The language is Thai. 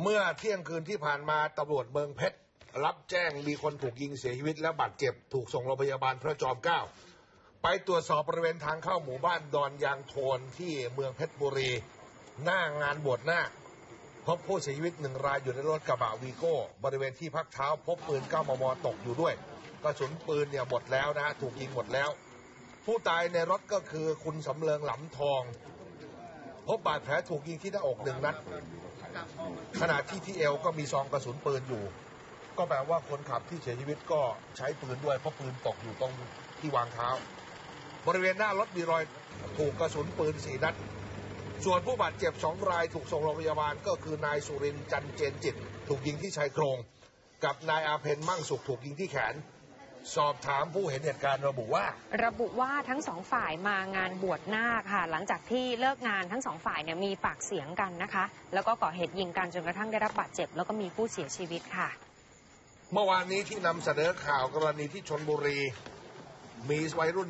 เมื่อเที่ยงคืนที่ผ่านมาตำรวจเมืองเพชร รับแจ้งมีคนถูกยิงเสียชีวิตและบาดเจ็บถูกส่งโรงพยาบาลพระจอมเกล้าไปตรวจสอบบริเวณทางเข้าหมู่บ้านดอนยางโทนที่เมืองเพชรบุรี หน้างานบวชนาพบผู้เสียชีวิตหนึ่งรายอยู่ในรถกระบะวีโก้ บริเวณที่พักเท้า พบปืน 9 มม ตกอยู่ด้วยกระสุนปืนเนี่ยหมดแล้วนะฮะถูกยิงหมดแล้ว ผู้ตายในรถก็คือคุณสำเริงหลำทอง พบบาดแผลถูกยิงที่หน้าอกหนึ่งนัด ขณะที่ที่เอวก็มีซองกระสุนปืนอยู่ ก็แปลว่าคนขับที่เสียชีวิตก็ใช้ปืนด้วยเพราะปืนตกอยู่ตรงที่วางเท้า บริเวณหน้ารถมีรอยถูกกระสุนปืนสีนัด ส่วนผู้บาดเจ็บสองรายถูกส่งโรงพยาบาลก็คือนายสุรินทร์จันเจนจิต ถูกยิงที่ชายโครง กับนายอาเพนมั่งสุขถูกยิงที่แขน สอบถามผู้เห็นเหตุการณ์ระบุว่า ระบุว่าทั้งสองฝ่ายมางานบวชนาคค่ะ หลังจากที่เลิกงานทั้งสองฝ่ายเนี่ยมีปากเสียงกันนะคะ แล้วก็ก่อเหตุยิงกันจนกระทั่งได้รับบาดเจ็บ แล้วก็มีผู้เสียชีวิตค่ะ เมื่อวานนี้ที่นำเสนอข่าวกรณีที่ชนบุรีมีวัยรุ่น